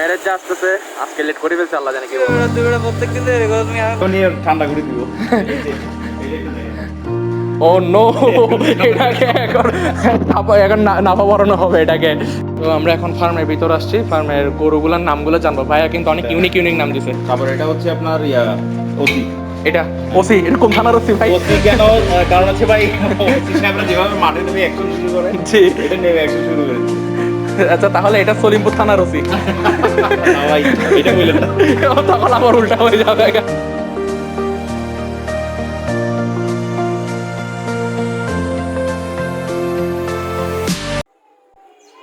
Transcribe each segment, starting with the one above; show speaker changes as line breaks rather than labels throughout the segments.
Marriage যে আসতেছে আজকে লেট করে ফেলছে আল্লাহ জানে কি।
প্রত্যেকদিন তুমি
ঠান্ডা করে দিব।
ও নো এটাকে এখন এখন নাফা বরানো হবে এটাকে। তো আমরা এখন ফার্মের ভিতর আসছি ফার্মের গরুগুলোর নামগুলো জানব। ভাইয়া কিন্তু অনেক ইউনিক ইউনিক নাম দিছে।
তারপর এটা হচ্ছে আপনার ইয়া অতি
এটা ওসি এরকম থানার ওসি ভাই।
অতি কেন? কারণ হচ্ছে ভাই অতি সাহেবরা যেভাবে মাঠে নেমে অ্যাকশন শুরু করে
জি।
এটা নেমে অ্যাকশন শুরু করে।
আচ্ছা তাহলে এটা সলিমপুর থানার ওসি।
না ভাই এটা বললেন না
তখন আবার উল্টা হয়ে যাবে।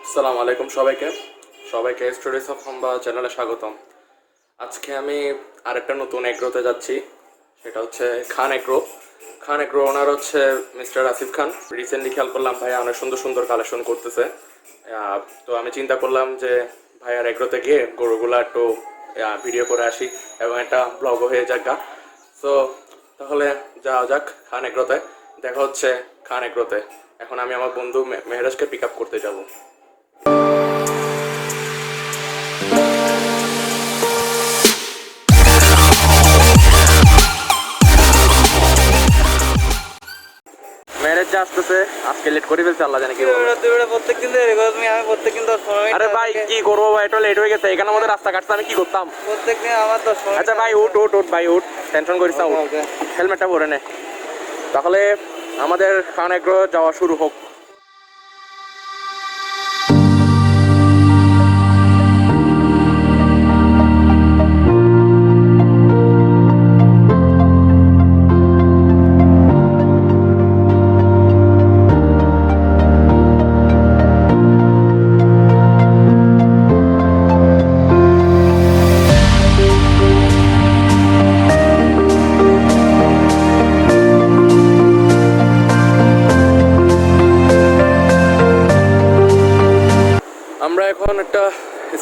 আসসালামু আলাইকুম সবাইকে। সবাইকে স্টোরিজ অফ হাম্বা চ্যানেলে স্বাগতম। আজকে আমি আরেকটা নতুন এগ্রোতে যাচ্ছি। সেটা হচ্ছে খান এগ্রো। খান এগ্রো ওনার হচ্ছে মিস্টার আসিফ খান। রিসেন্টলি খেয়াল করলাম ভাই অনেক সুন্দর সুন্দর কালেকশন করতেছে। তো আমি চিন্তা করলাম যে ভাইয়ার এগ্রোতে গিয়ে গরুগুলা একটু ভিডিও করে আসি এবং একটা ব্লগও হয়ে যাক গা। তো তাহলে যাওয়া যাক খান এগ্রোতে। দেখা হচ্ছে খান এগ্রোতে। এখন আমি আমার বন্ধু মেহরাজকে পিক আপ করতে যাব। আসতেছে আজকে লেট করে ফেলছে আল্লাহ জানে কি
প্রত্যেকদিন আমি প্রত্যেকদিন দশ পনেরো
আরে ভাই কি করব ভাই? এটা লেট হয়ে গেছে এখানে আমাদের রাস্তা কাটছে আমি কি করতাম?
প্রত্যেকদিন আমার দশ
আচ্ছা ভাই উঠ উঠ উঠ ভাই উঠ। টেনশন করিস না উঠ। হেলমেটটা পরে নে। তাহলে আমাদের খান এগ্রো যাওয়া শুরু হোক।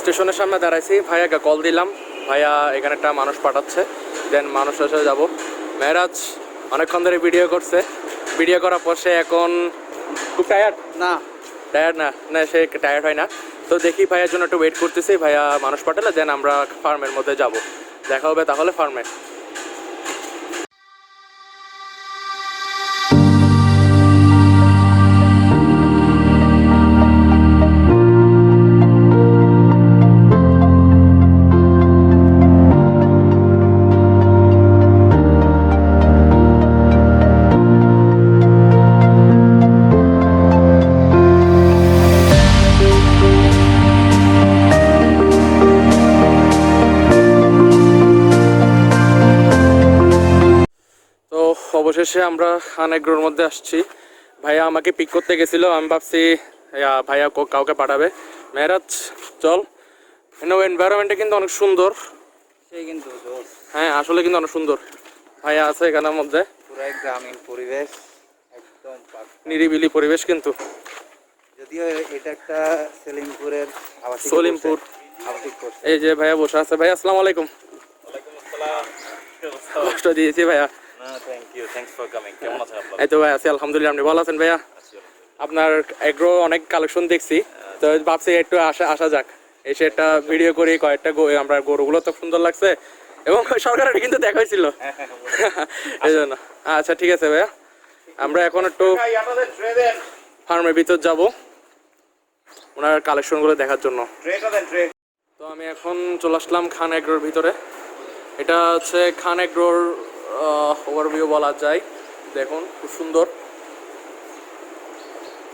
স্টেশনের সামনে দাঁড়াইছি। ভাইয়াকে কল দিলাম। ভাইয়া এখানে একটা মানুষ পাঠাচ্ছে। দেন মানুষ এসে যাব। মেহরাজ অনেকক্ষণ ধরে ভিডিও করছে। ভিডিও করার পর সে এখন খুব টায়ার্ড
না।
টায়ার্ড না? না সে টায়ার্ড হয় না। তো দেখি ভাইয়ার জন্য একটু ওয়েট করতেছি। ভাইয়া মানুষ পাঠালে দেন আমরা ফার্মের মধ্যে যাব। দেখা হবে তাহলে ফার্মে অবশেষে আমরা খানেগ্রোর মধ্যে আসছি। ভাইয়া আমাকে পিক করতে গেছিল আমি ভাবছি ভাইয়া কো- কাউকে পাঠাবে। মেহরাজ চল। এনভায়রনমেন্টটা কিন্তু অনেক সুন্দর।
কিন্তু
হ্যাঁ আসলে কিন্তু অনেক সুন্দর। ভাইয়া আছে এখানের মধ্যে।
পুরাই গ্রামীণ পরিবেশ একদম
নিরিবিলি পরিবেশ কিন্তু।
যদিও এটা একটা সেলিমপুরের
সলিমপুর। এই যে ভাইয়া বসে আছে। ভাইয়া আসসালামু আলাইকুম। কষ্ট দিয়েছি ভাইয়া। এই তো ভাই আছি আলহামদুলিল্লাহ। আপনি ভালো আছেন ভাইয়া? আপনার এগ্রো অনেক কালেকশন দেখছি। তো ভাবছি একটু আসা আসা যাক। এসে একটা ভিডিও করি কয়েকটা আমরা গরুগুলো তো সুন্দর লাগছে। এবং সরকারের কিন্তু দেখাইছিল। এই জন্য। আচ্ছা ঠিক আছে ভাইয়া। আমরা এখন একটু ফার্মের ভিতর যাব ওনার কালেকশনগুলো দেখার জন্য। তো আমি এখন চলে আসলাম খান এগ্রোর ভিতরে। এটা হচ্ছে খান এগ্রোর ওভারভিউ বলা যায়। দেখুন খুব সুন্দর।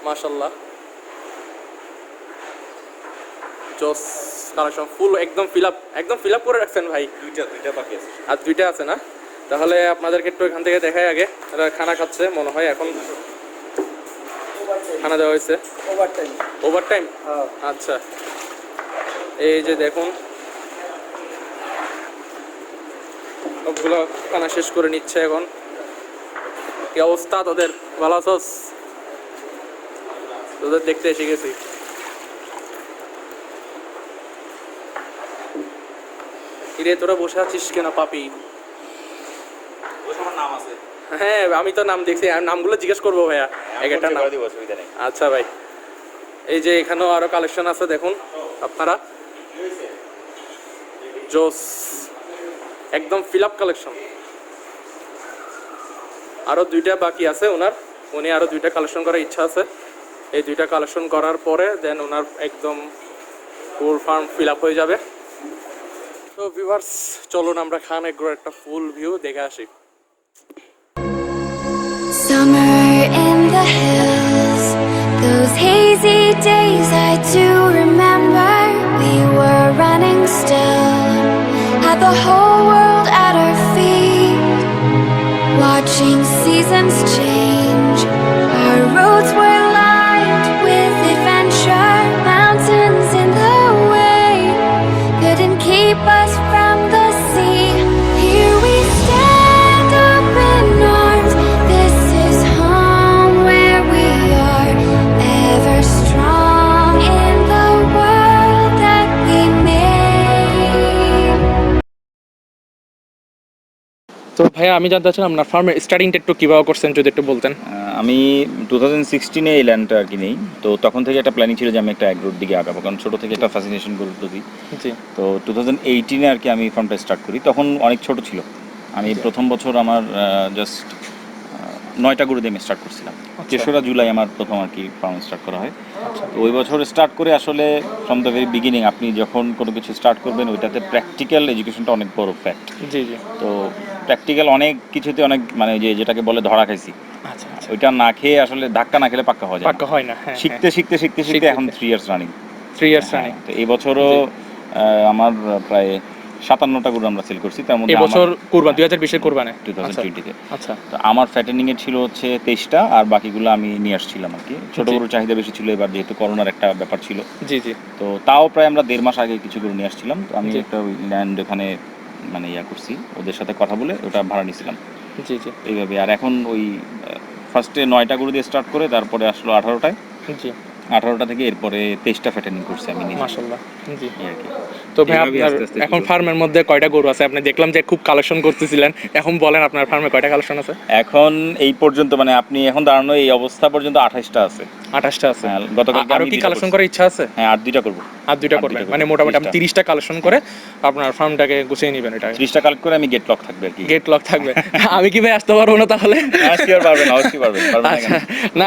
মাশাল্লাহ জস কালেকশন ফুল একদম ফিল আপ একদম ফিল আপ করে রাখছেন ভাই।
দুইটা দুইটা বাকি আছে।
আর দুইটা আছে না? তাহলে আপনাদেরকে একটু এখান থেকে দেখাই আগে। এরা খানা খাচ্ছে মনে হয় এখন খানা দেওয়া হয়েছে।
ওভার টাইম
ওভার টাইম আচ্ছা। এই যে দেখুন সবগুলো খানা শেষ করে নিচ্ছে এখন। কি অবস্থা তোদের? ভালো তোদের দেখতে এসে গেছি। কিরে তোরা বসে আছিস কেন পাপি?
ওই নাম আছে।
হ্যাঁ আমি তো নাম দেখছি। নামগুলো জিজ্ঞেস করব ভাইয়া। এক একটা নাম। আচ্ছা ভাই। এই যে এখানেও আরও কালেকশন আছে দেখুন। আপনারা। জোস। একদম ফিল আপ কালেকশন আরও দুইটা বাকি আছে ওনার। উনি আরও দুইটা কালেকশন করার ইচ্ছা আছে। এই দুইটা কালেকশন করার পরে দেন ওনার একদম ফুল ফার্ম ফিল আপ হয়ে যাবে। তো ভিউয়ার্স চলুন আমরা খান এগ্রোর একটা ফুল ভিউ দেখে আসি।
Summer in the hills, those hazy days I do remember. We were running still, had the whole watching seasons change.
ভাইয়া আমি জানতে চাচ্ছিলাম আপনার ফার্মের স্টার্টিংটা একটু কীভাবে করছেন যদি একটু বলতেন।
আমি টু থাউজেন্ড সিক্সটিনে এই ল্যান্ডটা আর কি নেই তো তখন থেকে একটা প্ল্যানিং ছিল যে আমি একটা অ্যাগ্রোর দিকে আগাবো কারণ ছোটো থেকে একটা ফ্যাসিনেশন গরুর প্রতি তো টু থাউজেন্ড এইটিনে আর কি আমি ফার্মটা স্টার্ট করি। তখন অনেক ছোট ছিল। আমি প্রথম বছর আমার জাস্ট নয়টা গরু দিয়ে আমি স্টার্ট করছিলাম। তেসরা জুলাই আমার প্রথম আর কি ফার্ম স্টার্ট করা হয়। তো ওই বছর স্টার্ট করে আসলে ফ্রম দ্য ভেরি বিগিনিং আপনি যখন কোনো কিছু স্টার্ট করবেন ওইটাতে প্র্যাকটিক্যাল এডুকেশনটা অনেক বড় ফ্যাক্ট
জি জি।
তো প্র্যাকটিক্যাল অনেক কিছুতে অনেক মানে যে যেটাকে বলে ধরা খাইছি।
আচ্ছা আচ্ছা।
ওইটা না খেয়ে আসলে ধাক্কা না খেলে পাক্কা হওয়া যায়
পাক্কা হয় না হ্যাঁ
শিখতে শিখতে শিখতে শিখতে এখন three years running
three years running
তো এই বছরও আমার প্রায় সাতান্নটা গরু আমরা সেল করছি তার মধ্যে
এবছর কুরবান দুই হাজার বিশের কুরবানে?
টু থাউজেন্ড টোয়েন্টিতে
আচ্ছা।
তো আমার ফ্যাটেনিং এর ছিল হচ্ছে তেইশটা আর বাকিগুলো আমি নিয়ে আসছিলাম আর কি। ছোট গরুর চাহিদা বেশি ছিল এবার যেহেতু করোনার একটা ব্যাপার ছিল।
জি জি।
তো তাও প্রায় আমরা দেড় মাস আগে কিছু গরু নিয়ে আসছিলাম। তো আমি। একটা ল্যান্ড ওখানে মানে ইয়া করছি ওদের সাথে কথা বলে ওটা ভাড়া নিয়েছিলাম
জি জি।
এইভাবে। আর এখন ওই ফার্স্টে নয়টা গরু দিয়ে স্টার্ট করে তারপরে আসলো আঠারোটায়।
জি।
আঠারোটা থেকে এরপরে তেইশটা ফ্যাটেনিং করছি আমি নিজে।
জি। তো ভাই আপনার এখন। ফার্মের মধ্যে কয়টা গরু আছে? আপনি দেখলাম যে খুব কালেকশন করতেছিলেন। এখন বলেন আপনার ফার্মে কয়টা কালেকশন আছে?
এখন এই পর্যন্ত মানে আপনি এখন দাঁড়ানো এই অবস্থা পর্যন্ত আঠাশটা আছে।
আঠাশটা আছে।
হ্যাঁ, গতকালকে
আ-
আরও
কি কালেকশন করার ইচ্ছা আছে?
হ্যাঁ আর দুইটা করব।
আর দুইটা করবেন। মানে মোটামুটি আপনি তিরিশটা। কালেকশন করে আপনার ফার্মটাকে গুছিয়ে নেবেন এটা
ত্রিশটা কালেক্ট করে আমি গেট লক থাকবে আর কি।
গেট লক থাকবে। আমি কি ভাই আসতে পারব না তাহলে?
অবশ্যই পারবেন অবশ্যই পারবেন পারবেন না কেন?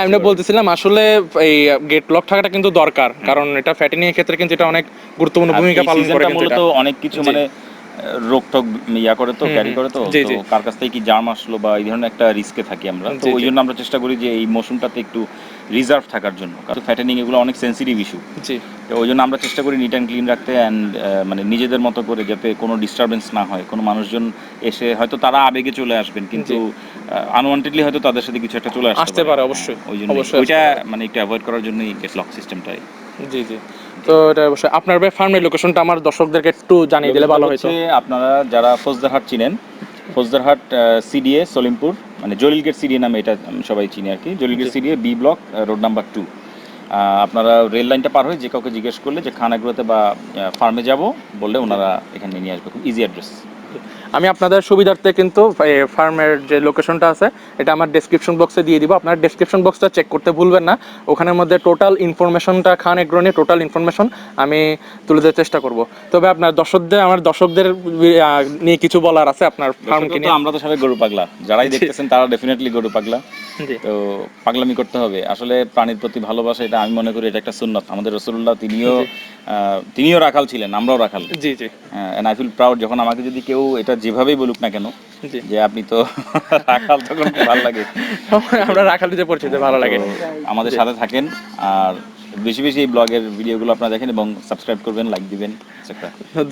আচ্ছা। বলতেছিলাম আসলে এই গেট লক থাকাটা কিন্তু দরকার। কারণ এটা ফ্যাটেনিং এর ক্ষেত্রে কিন্তু এটা অনেক গুরুত্বপূর্ণ ভূমিকা পালন করে
মূলত অনেক কিছু মানে রোগ টোগ ইয়া করে তো ক্যারি করে তো। কার কাছ থেকে কি জার্ম আসলো বা এই ধরনের একটা রিস্কে থাকি আমরা? তো ওই জন্য আমরা চেষ্টা করি যে এই মৌসুমটাতে একটু রিজার্ভ থাকার জন্য। কারণ ফ্যাটেনিং এগুলো অনেক সেন্সিটিভ ইস্যু তো ওই জন্য আমরা চেষ্টা করি নিট অ্যান্ড ক্লিন রাখতে অ্যান্ড মানে নিজেদের মতো করে যাতে কোনো ডিস্টারবেন্স না হয়। কোনো মানুষজন এসে হয়তো তারা আবেগে চলে আসবেন কিন্তু আনওয়ান্টেডলি হয়তো তাদের সাথে কিছু একটা চলে
আসতে পারে, অবশ্যই।
ওই জন্য
অবশ্যই
ওইটা মানে একটু অ্যাভয়েড করার জন্যই গেট লক সিস্টেমটাই
জি জি। তো এটা অবশ্যই। আপনার ভাই ফার্মের লোকেশনটা আমার দর্শকদেরকে একটু জানিয়ে দিলে ভালো হতো
আপনারা যারা ফৌজদারহাট চিনেন ফৌজদারহাট সিডিএ সলিমপুর মানে জলিল গেট সিডিএ নামে এটা উম, সবাই চিনি আর কি। Jalil gate CDA B block road number two আপনারা রেল লাইনটা পার হয়ে যে কাউকে জিজ্ঞেস করলে যে খানাগুলোতে বা ফার্মে যাব বললে ওনারা এখানে নিয়ে আসবে। খুব ইজি অ্যাড্রেস
আমি আপনাদের সুবিধার্থে কিন্তু ফার্মের যে লোকেশনটা আছে এটা আমার ডেসক্রিপশন বক্সে দিয়ে দিব। আপনার ডেসক্রিপশন বক্সটা চেক করতে ভুলবেন না। ওখানের মধ্যে টোটাল ইনফরমেশনটা খান এগ্রো নিয়ে টোটাল ইনফরমেশন আমি তুলে দেওয়ার চেষ্টা করব। তবে আপনার দর্শকদের আমার দর্শকদের নিয়ে কিছু বলার আছে আপনার ফার্মকে
কিনে
নিয়ে?
আমরা তো সবাই গরু পাগলা। যারাই দেখতেছেন তারা ডেফিনেটলি গরু পাগলা। তো পাগলামি করতে হবে। আসলে প্রাণীর প্রতি ভালোবাসা এটা আমি মনে করি এটা একটা সুন্নত। আমাদের রসুল্লাহ তিনিও তিনিও রাখাল ছিলেন আমরাও রাখাল।
জি জি।
এন্ড আই ফিল প্রাউড যখন আমাকে যদি কেউ এটা যেভাবেই বলুক না কেন যে আপনি তো রাখাল তখন ভালো লাগে?
আমরা রাখাল দিতে পরিচিত ভালো লাগে।
আমাদের সাথে থাকেন আর বেশি বেশি এই ব্লগের ভিডিওগুলো আপনারা দেখেন এবং সাবস্ক্রাইব করবেন লাইক দিবেন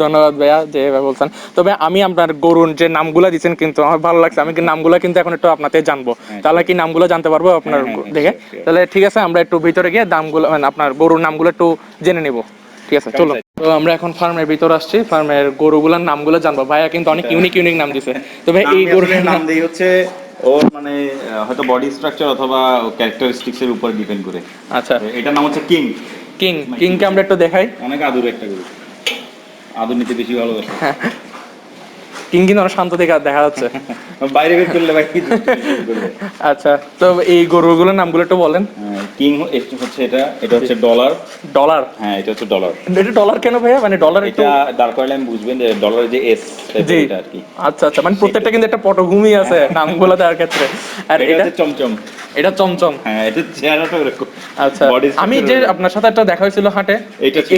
ধন্যবাদ ভাইয়া যে এভাবে বলছেন তবে আমি আপনার গরুর যে নামগুলো দিচ্ছেন কিন্তু আমার ভালো লাগছে। আমি নামগুলো কিন্তু এখন একটু আপনাদের জানব। তাহলে কি নামগুলো জানতে পারব আপনার
হ্যাঁ, হ্যাঁ,
দেখে. তাহলে ঠিক আছে আমরা একটু ভিতরে গিয়ে দামগুলো মানে আপনার গরুর নামগুলো একটু জেনে নিব। ঠিক আছে চলো। তো আমরা এখন ফার্মের ভিতরে আসছি। ফার্মের গরুগুলোর নামগুলো জানব। ভাইয়া কিন্তু অনেক ইউনিক ইউনিক নাম দিছে। তবে এই গরুর
নাম দেই হচ্ছে ওর মানে হয়তো বডি স্ট্রাকচার অথবা ক্যারেক্টারিস্টিক্স এর উপর ডিপেন্ড করে।
আচ্ছা।
এটার নাম হচ্ছে কিং
কিং কিংকে আমরা একটু দেখাই।
অনেক আদুর একটা গরু। আদুর নিতে বেশি ভালোবাসে।
কিং কিন্তু অনেক শান্ত দেখা দেখা যাচ্ছে।
বাইরে বের করলে ভাই কি।
আচ্ছা তো এই গরুগুলোর নামগুলো একটু বলেন।
হ্যাঁ, কিং হচ্ছে এটা এটা হচ্ছে ডলার
ডলার
হ্যাঁ এটা হচ্ছে ডলার
এটা ডলার কেন ভাইয়া? মানে ডলার
এটা দাঁড় করালে আমি বুঝবেন যে ডলারের যে এস এটা আর কি।
আচ্ছা আচ্ছা মানে প্রত্যেকটা কিন্তু একটা পটভূমি আছে নামগুলো দেওয়ার ক্ষেত্রে। আর
এটা হচ্ছে চমচম।
এটা চমচম।
হ্যাঁ এটা চেহারাটা এরকম
আচ্ছা আমি যে আপনার সাথে একটা দেখা হয়েছিল হাটে।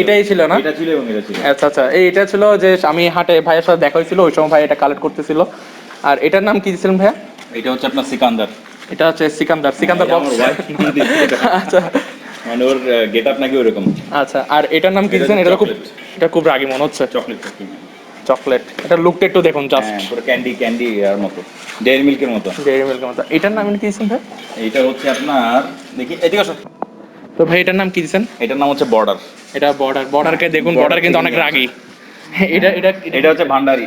এটাই ছিল না?
এটা ছিল এবং এটা ছিল।
আচ্ছা আচ্ছা এই এটা ছিল যে আমি হাটে ভাইয়ের সাথে দেখা হয়েছিল ওই সময় ভাই এটা কালেক্ট করতেছিল। আর এটার নাম কি দিয়েছিলেন ভাইয়া?
এটা হচ্ছে আপনার সিকান্দার।
এটা হচ্ছে সিকান্দার সিকান্দার বক্স। আচ্ছা।
মানে ওর গেট আপ নাকি ওরকম
আচ্ছা আর এটার নাম কি দিয়েছেন? এটা খুব এটা খুব রাগি মনে হচ্ছে।
চকলেট
চকলেট এটা লুকটা একটু দেখুন জাস্ট
হ্যাঁ পুরো ক্যান্ডি ক্যান্ডি আর মতো। ডেয়ারি মিল্কের মতো।
ডেয়ারি মিল্কের মতো। এটার নাম কি দিয়েছেন ভাই?
এটা হচ্ছে আপনার দেখি এদিকে আসো।
তো ভাই এটার নাম কি দিয়েছেন?
এটার নাম হচ্ছে বর্ডার
এটা বর্ডার বর্ডারকে দেখুন বর্ডার কিন্তু অনেক রাগী। এটা এটা
এটা হচ্ছে ভান্ডারি।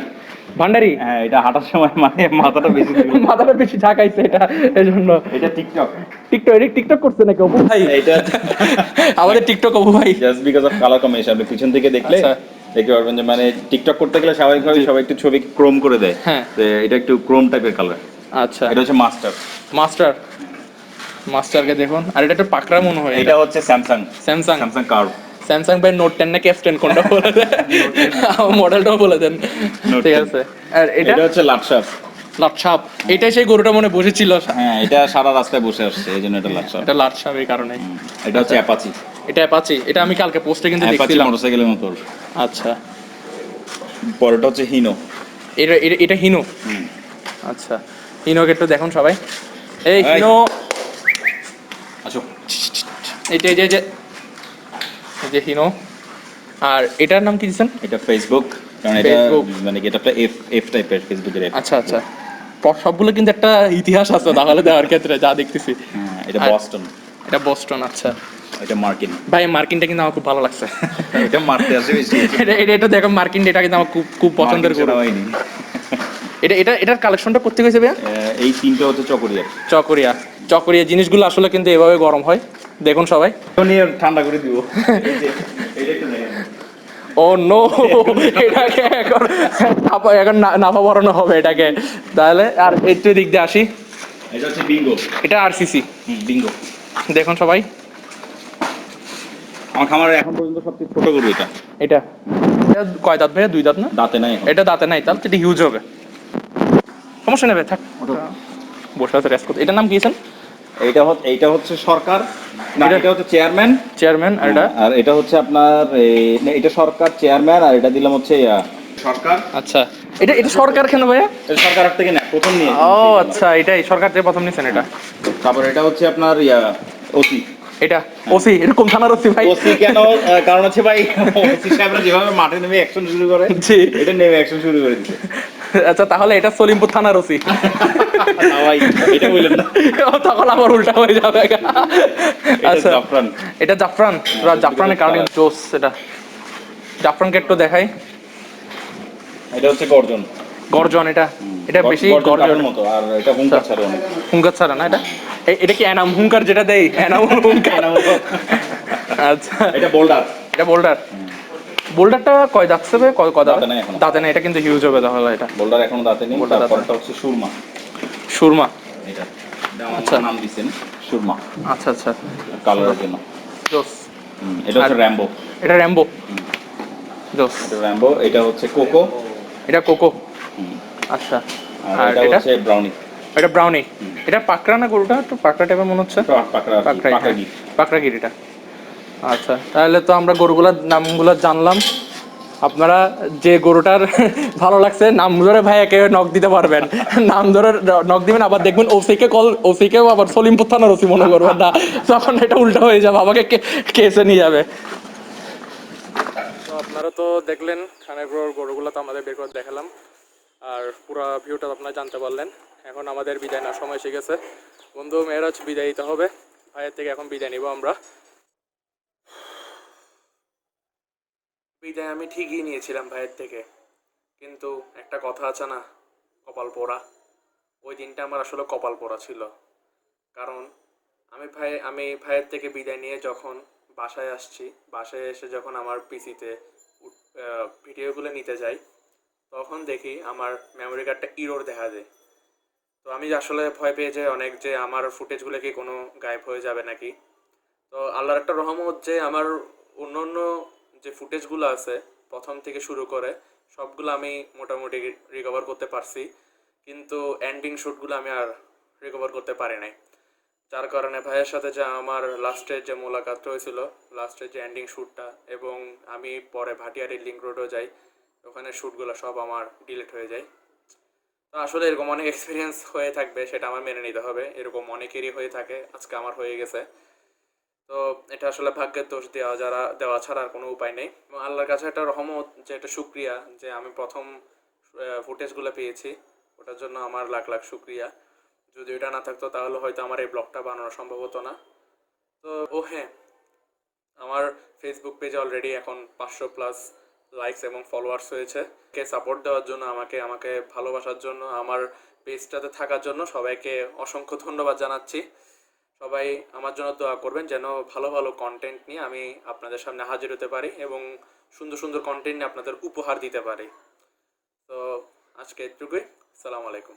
ভান্ডারি?
হ্যাঁ এটা হাঁটার সময় মানে মাথাটা বেশি
মাথাটা বেশি ঝাঁকাইছে এটা এজন্য।
এটা টিকটক
টিকটক এটা টিকটক করছে নাকি অপু ভাই?
এটা
আমাদের টিকটক অপু ভাই।
Just because of colour combination আপনি পিছন থেকে দেখলে
আচ্ছা।
দেখতে পারবেন যে মানে টিকটক করতে গেলে স্বাভাবিকভাবে সবাই একটু ছবি ক্রোম করে দেয়।
হ্যাঁ।
এটা একটু ক্রোম টাইপের কালার
আচ্ছা।
এটা হচ্ছে মাস্টার
মাস্টার মাস্টারকে দেখুন। আর এটা একটু পাকড়া মনে হয়
এটা হচ্ছে Samsung
Samsung
Samsung curve
Samsung ভাই নোট টেন নাকি এফ টেন কোনটা বলে দেন মডেলটাও বলে দেন। ঠিক
10
আছে। আর এটা?
হচ্ছে লাটসাপ
লাটসাপ এটাই সেই গরুটা মনে বসেছিল।
হ্যাঁ এটা সারা রাস্তায় বসে আসছে এই জন্য এটা লাটসাপ
এটা লাটসাপ এই কারণে
এটা হচ্ছে অ্যাপাচি।
এটা অ্যাপাচি। এটা আমি কালকে পোস্টে কিন্তু দেখছিলাম।
মোটরসাইকেলের মতো।
আচ্ছা।
পরেরটা হচ্ছে হিনো
এটা এটা- হিনো আচ্ছা। হিনোকে একটু দেখুন সবাই। এই। হিনো
আসো।
এটা এই যে। যে হিনো আর এটার নাম কি দিচ্ছেন
এটা ফেসবুক কারণ এটা। মানে গেটআপটা এফ এফ টাইপের ফেসবুকের
আচ্ছা আচ্ছা। সবগুলো কিন্তু একটা ইতিহাস আছে তাহলে দেওয়ার ক্ষেত্রে যা দেখতেছি।
হ্যাঁ, এটা বস্টন
এটা বস্টন আচ্ছা।
এটা মার্কিন
ভাই মার্কিনটা কিন্তু আমার খুব ভালো লাগছে।
এটা মারতে আসে বেশি।
এটা এটা এটা দেখো মার্কিন এটা কিন্তু আমার খুব খুব পছন্দের
ছাড়া হয়নি।
এটা এটা এটার কালেকশনটা করতে গেছে ভাইয়া?
এই তিনটা হচ্ছে চকরিয়ার
চকরিয়া। চকরিয়া জিনিসগুলো আসলে কিন্তু এভাবে গরম হয়। দেখুন সবাই।
ঠান্ডা করে দিব।
ও নো এটাকে এখন এখন নাফা হবে এটাকে। তাহলে আর একটু দিক দিয়ে আসি।
এটা হচ্ছে বিঙ্গো
এটা আরসিসি
বিঙ্গো
দেখুন সবাই।
আমার এখন পর্যন্ত সবচেয়ে ছোট গরু এটা।
এটা। এটা কয় দাঁত ভাইয়া? দুই দাঁত না?
দাঁতে নাই
এটা দাঁতে নাই তাহলে এটা হিউজ হবে। সমস্যা নেবে থাক। বসে আছে রেস্ট করতে। এটার নাম কিয়েছেন
এইটা হচ্ছে এইটা হচ্ছে সরকার না
এটা-
এটা হচ্ছে চেয়ারম্যান।
চেয়ারম্যান আর এটা?
আর এটা হচ্ছে আপনার এটা সরকার চেয়ারম্যান আর এটা দিলাম হচ্ছে সরকার।
আচ্ছা। এটা এটা সরকার কেন ভাইয়া?
এটা সরকার থেকে না প্রথম নিয়ে।
ও আচ্ছা এটাই সরকার থেকে প্রথম নিচ্ছেন এটা।
তারপর এটা হচ্ছে আপনার ইয়া ওসি।
এটা ওসি এটা কোন থানার ওসি ভাই।
ওসি কেন? কারণ হচ্ছে ভাই ওসি সাহেবরা যেভাবে মাঠে নেমে অ্যাকশন শুরু করে
জি।
এটা নেমে অ্যাকশন শুরু করে দিচ্ছে
আচ্ছা তাহলে এটা সলিমপুর থানার ওসি। তখন আবার উল্টা হয়ে যাবে। আচ্ছা
জাফরান।
এটা জাফরান। জাফরানের কারণে জোস এটা জাফরানকে একটু দেখাই।
এটা হচ্ছে গর্জন।
গর্জন এটা। এটা বেশি
গর্জন
গর্জন।
মতো আর এটা হুঙ্কার ছাড়ে অনেক।
হুঙ্কার ছাড়া না এটা? এটা কি এনাম হুঙ্কার যেটা দেয়? এনাম হুঙ্কার। আচ্ছা।
এটা বোল্ডার।
এটা বোল্ডার। বোল্ডারটা কয় দাঁত হবে কয় কয় দাঁত?
দাঁতে
না এটা কিন্তু হিউজ হবে তাহলে এটা।
বোল্ডার এখনও দাঁতে নেই তারপরটা হচ্ছে সুরমা।
সুরমা?
এটা। এটা
আচ্ছা।
নাম দিছেন সুরমা।
আচ্ছা আচ্ছা।
কালারের জন্য।
জোস।
এটা হচ্ছে র্যাম্বো।
এটা র্যাম্বো। জোস।
এটা র্যাম্বো এটা হচ্ছে কোকো।
এটা কোকো। আচ্ছা।
আর এটা
এটা?
হচ্ছে ব্রাউনি।
এটা ব্রাউনি। এটা পাকড়া না গরুটা? একটু পাকড়া টাইপের মনে হচ্ছে?
পাকড়া
পাকড়াই
পাকড়া
হ্যাঁ, পাকড়াগিরিটা আচ্ছা তাহলে তো আমরা গরুগুলার নামগুলো জানলাম। আপনারা যে গরুটার ভালো লাগছে, নাম ধরে ভাই একে নক দিতে পারবেন। নাম ধরে নক দিবেন, আবার দেখবেন ওসিকে কল ওসিকেও আবার সলিমপুর থানার ওসি মনে করবেন না। তখন এটা উল্টা হয়ে যাবে, আমাকে কেসে নিয়ে যাবে। তো আপনারা তো দেখলেন খানেপুর গরুগুলো তো আমাদের বের করে দেখালাম। আর পুরো ভিউটা আপনারা জানতে পারলেন। এখন আমাদের বিদায় নেওয়ার সময় এসে গেছে। বন্ধু মেয়েরাজ বিদায় দিতে হবে। ভাইয়ের থেকে এখন বিদায় নিব আমরা। বিদায় আমি ঠিকই নিয়েছিলাম ভাইয়ের থেকে। কিন্তু একটা কথা আছে না, কপাল পোড়া। ওই দিনটা আমার আসলে কপাল পোড়া ছিল। কারণ আমি ভাই, আমি ভাইয়ের থেকে বিদায় নিয়ে যখন বাসায় আসছি, বাসায় এসে যখন আমার পিসিতে ভিডিওগুলো নিতে যাই, তখন দেখি আমার মেমোরি কার্ডটা ইরোর দেখা দেয়। তো আমি আসলে ভয় পেয়ে যাই অনেক যে আমার ফুটেজগুলো কি কোনো গায়েব হয়ে যাবে নাকি? তো আল্লাহর একটা রহমত যে আমার অন্য অন্য যে ফুটেজগুলো আছে, প্রথম থেকে শুরু করে, সবগুলো আমি মোটামুটি রিকভার করতে পারছি। কিন্তু এন্ডিং শ্যুটগুলো আমি আর রিকভার করতে পারি নাই। যার কারণে ভাইয়ের সাথে যে আমার লাস্টের যে মোলাকাতটা হয়েছিল লাস্টের যে এন্ডিং শ্যুটটা এবং আমি পরে ভাটিয়ারি লিঙ্ক রোডও যাই, ওখানে শ্যুটগুলো সব আমার ডিলিট হয়ে যায়। তো আসলে এরকম অনেক এক্সপিরিয়েন্স হয়ে থাকবে, সেটা আমার মেনে নিতে হবে। এরকম অনেকেরই হয়ে থাকে, আজকে আমার হয়ে গেছে। তো এটা আসলে ভাগ্যের দোষ দেওয়া যারা, দেওয়া ছাড়া আর কোনো উপায় নেই। এবং আল্লাহর কাছে একটা রহমত, যে একটা শুক্রিয়া, যে আমি প্রথম ফুটেজগুলো পেয়েছি, ওটার জন্য আমার লাখ লাখ শুক্রিয়া। যদি এটা না থাকতো, তাহলে হয়তো আমার এই ব্লগটা বানানো সম্ভব হতো না। তো, ও হ্যাঁ আমার ফেসবুক পেজে অলরেডি এখন পাঁচশো প্লাস লাইকস এবং ফলোয়ার্স হয়েছে। কে সাপোর্ট দেওয়ার জন্য, আমাকে আমাকে ভালোবাসার জন্য, আমার পেজটাতে থাকার জন্য সবাইকে অসংখ্য ধন্যবাদ জানাচ্ছি। সবাই আমার জন্য দোয়া করবেন যেন ভালো ভালো কন্টেন্ট নিয়ে আমি আপনাদের সামনে হাজির হতে পারি এবং সুন্দর সুন্দর কন্টেন্ট নিয়ে আপনাদের উপহার দিতে পারি। তো আজকে এটুকুই সালাম আলাইকুম।